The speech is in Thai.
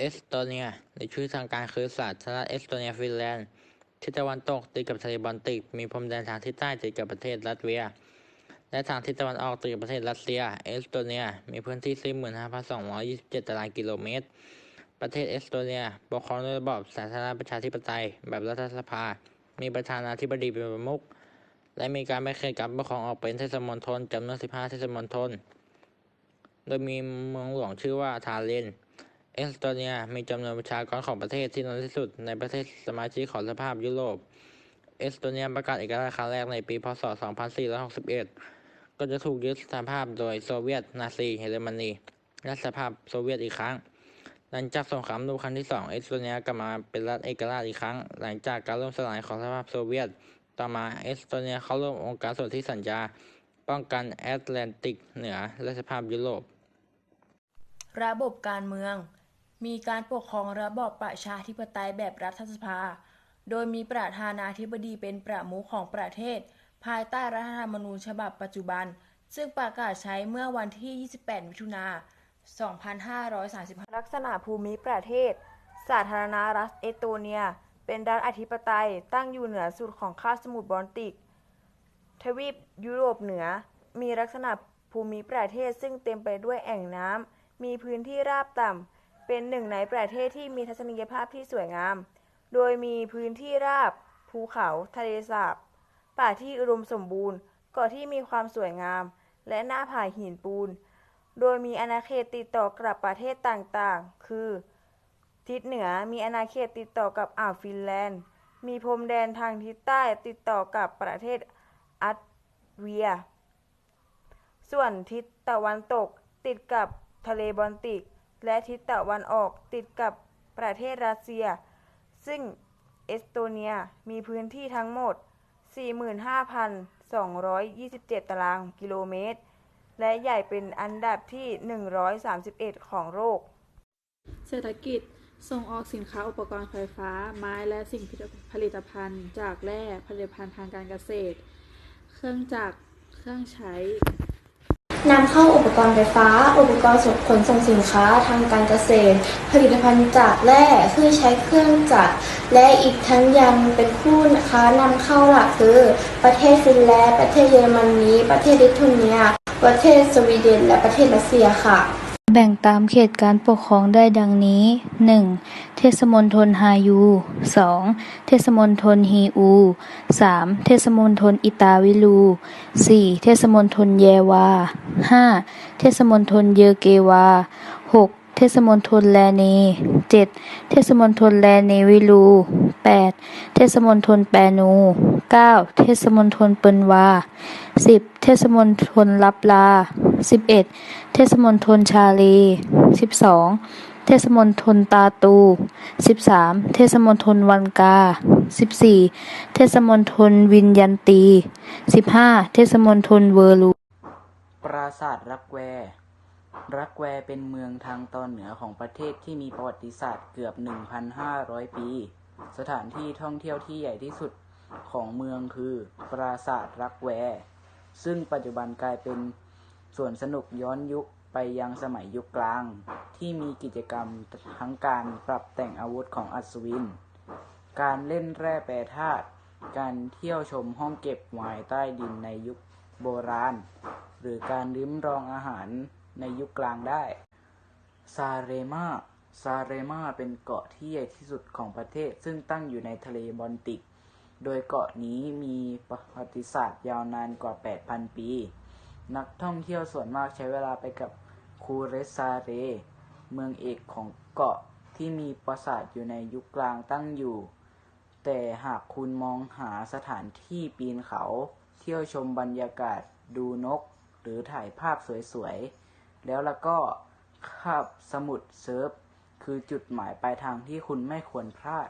เอสโตเนียหรือชื่อทางการคือสาธารณรัฐเอสโตเนียฟินแลนด์ทิศตะวันตกติดกับทะเลบอลติก มีพรมแดนทางทิศใต้ติดกับประเทศลัตเวีย และทางทิศตะวันออกติดกับประเทศรัสเซีย เอสโตเนีย มีพื้นที่ 45,227 ตารางกิโลเมตร ประเทศเอสโตเนียปกครองด้วยระบอบสาธารณประชาธิปไตย แบบรัฐสภา มีประธานาธิบดีเป็นประมุข และมีการแบ่งเขตการปกครองออกเป็นเทศมณฑลจำนวน 15 เทศมณฑล โดยมีเมืองหลวงชื่อว่าทาลิน เอสโตเนียมีจำนวนประชากรของประเทศที่น้อยที่สุดในประเทศสมาชิกของสภาพยุโรป เอสโตเนียประกาศเอกราชครั้งแรกในปี พศ 2461 ก็จะถูกยึดสภาพโดยโซเวียต นาซีเยอรมนี และสภาพโซเวียตอีกครั้ง หลังจากสงครามโลกครั้งที่สองเอสโตเนียกลับมาเป็นรัฐเอกราชอีกครั้ง หลังจากการล่มสลายของสภาพโซเวียต ต่อมาเอสโตเนียเข้าร่วมองค์การสนธิสัญญา ป้องกันแอตแลนติกเหนือและสภาพยุโรป ระบบการเมือง มีการปกครองระบอบประชาธิปไตยแบบรัฐสภา โดยมีประธานาธิบดีเป็นประมุขของประเทศ ภายใต้รัฐธรรมนูญฉบับปัจจุบัน ซึ่งประกาศใช้เมื่อวันที่ 28 มิถุนา 2535 ลักษณะภูมิประเทศ สาธารณรัฐเอสโตเนีย เป็นรัฐอธิปไตยตั้งอยู่เหนือสุดของคาบสมุทรบอลติก ทวีปยุโรปเหนือ มีลักษณะภูมิประเทศซึ่งเต็มไปด้วยแอ่งน้ำมีพื้นที่ราบต่ำ เป็นหนึ่งในประเทศที่มีทัศนียภาพที่สวยงาม โดยมีพื้นที่ราบ ภูเขา ทะเลสาบ ป่าที่อุดมสมบูรณ์ เกาะที่มีความสวยงาม และหน้าผาหินปูน โดยมีอาณาเขตติดต่อกับประเทศต่างๆ คือ ทิศเหนือมีอาณาเขตติดต่อกับอ่าวฟินแลนด์ มีพรมแดนทางทิศใต้ติดต่อกับประเทศอัตเวีย ส่วนทิศตะวันตกติดกับทะเลบอลติก และทิศตะวันออกติดกับประเทศรัสเซีย ซึ่งเอสโตเนียมีพื้นที่ทั้งหมด 45,227 ตารางกิโลเมตร และใหญ่เป็นอันดับที่ 131 ของโลก เศรษฐกิจส่งออกสินค้าอุปกรณ์ไฟฟ้า ไม้และสิ่งผลิตภัณฑ์ จากแร่ผลิตภัณฑ์ทางการเกษตร เครื่องจักรเครื่องใช้ นำเข้าอุปกรณ์ไฟฟ้า อุปกรณ์ขนส่งสินค้าทางการเกษตร ผลิตภัณฑ์จากแร่เครื่องใช้เครื่องจักร และอีกทั้งยังเป็นผู้ค้านำเข้าหลักคือ ประเทศฟินแลนด์ ประเทศเยอรมนี ประเทศลิทัวเนีย ประเทศสวีเดน และประเทศรัสเซียค่ะ แบ่งตามเขตการปกครองได้ดังนี้ 1. เทศมณฑลฮายู 2. เทศมณฑลฮีอู 3. เทศมณฑลอิตาวิลู 4. เทศมณฑลเยวา 5. เทศมณฑลเยเกวา 6. เทศมณฑลแลเน 7. เทศมณฑลแลเนวิลู 8. เทศมณฑลแปนู 9. เทศมณฑลเปินวา 10. เทศมณฑลลับลา 11. เทศมณฑลชาลี 12. เทศมณฑลตาตู 13. เทศมณฑลวันกา 14. เทศมณฑลวินยันตี 15. เทศมณฑลเวอร์ลูปราสาทรักแวรักแวเป็นเมืองทางตอนเหนือของประเทศที่มีประวัติศาสตร์เกือบ 1,500 ปี สถานที่ท่องเที่ยวที่ใหญ่ที่สุดของเมืองคือปราสาทรักแว ซึ่งปัจจุบันกลายเป็นสวนสนุกย้อนยุคไปยังสมัยยุคกลาง ที่มีกิจกรรมทั้งการปรับแต่งอาวุธของอัศวิน การเล่นแร่แปรธาตุ การเที่ยวชมห้องเก็บไวน์ใต้ดินในยุคโบราณ หรือการลิ้มรองอาหารในยุคกลางได้ ซาเรมา ซาเรมาเป็นเกาะที่ใหญ่ที่สุดของประเทศ ซึ่งตั้งอยู่ในทะเลบอลติก โดยเกาะนี้มีประวัติศาสตร์ยาวนานกว่า 8,000 ปี นักท่องเที่ยวส่วนมากใช้เวลาไปกับคูเรซาเร เมืองเอกของเกาะที่มีปราสาทอยู่ในยุคกลางตั้งอยู่ แต่หากคุณมองหาสถานที่ปีนเขา เที่ยวชมบรรยากาศดูนก หรือถ่ายภาพสวยๆ แล้วแล้วก็คาบสมุทรเซิร์ฟ คือจุดหมายปลายทางที่คุณไม่ควรพลาด